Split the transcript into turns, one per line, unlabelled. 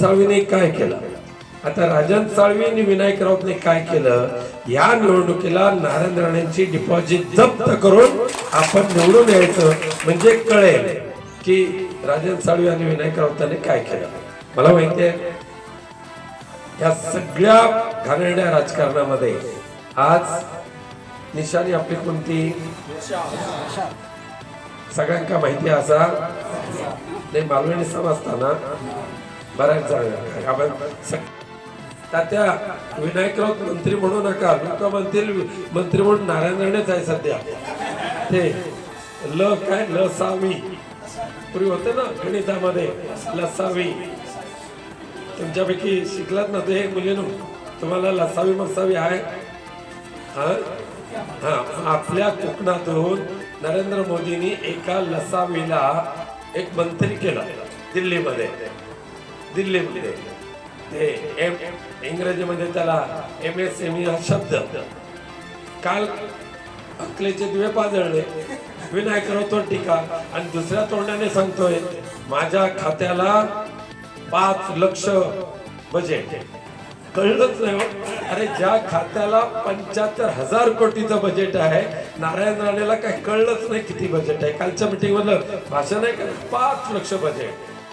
साळवीने काय केलं? आता राजन साळवी आणि विनायक राऊतने काय केलं? या निवडणुकीला नारायण राणेंची डिपॉझिट जप्त करून आपण निवडून यायचं म्हणजे कळेल की राजन साळवी आणि विनायक राऊतांनी काय केलं. मला माहितीये या सगळ्या घाणेरड्या राजकारणामध्ये आज निशाणी आपली कोणती? सगळ्यांका माहिती असा. नाही मालवणी असताना बऱ्याच जागा आपण सग- तात्या विनायक राऊत मंत्री म्हणू नका. लोक म्हणतील मंत्री म्हणून नारायण राणेच आहे सध्या. ते ल काय? लसावी. पूर्वी होते ना गणितामध्ये? लसावी. तुमच्यापैकी शिकलात ना ते मुलीनो? तुम्हाला लसावी मसावी आहे? हा? हा. आपल्या कोकणातून नरेंद्र मोदींनी एका लसावीला एक मंत्री केला दिल्लीमध्ये. दिल्लीमध्ये. ते एम इंग्रजीमध्ये त्याला एम एस एम हा शब्द. काल अकलेचे दिवे पाजळले विनायक करतो टीका आणि दुसऱ्या तोंडाने सांगतोय माझ्या खात्याला पाच लक्ष बजेट कळलंच नाही हो. अरे ज्या खात्याला पंच्याहत्तर हजार कोटीचं बजेट आहे नारायण राणेला काही कळलंच नाही किती बजेट आहे. कालच्या मिटिंगमधलं भाषण आहे का? पाच लक्ष बजेट